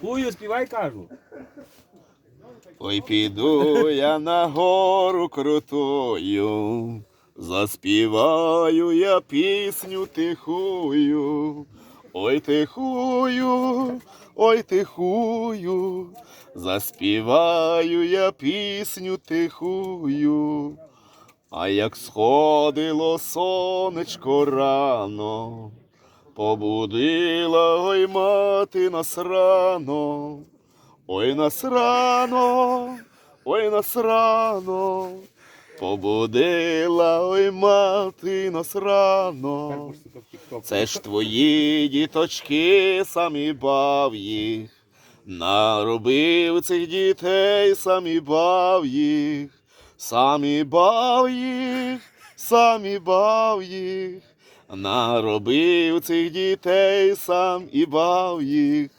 Хую, співай, кажу. Ой, піду я на гору крутою, заспіваю я пісню тихую, ой тихую, ой тихую, заспіваю я пісню тихую. А як сходило сонечко рано, побудила ой мати нас рано. Ой нас рано, ой нас рано, побудила ой мати нас рано. Це ж твої діточки, самі бав їх, наробив цих дітей, самі бав їх, самі бав їх, самі бав їх, наробив цих дітей, сам і бав їх.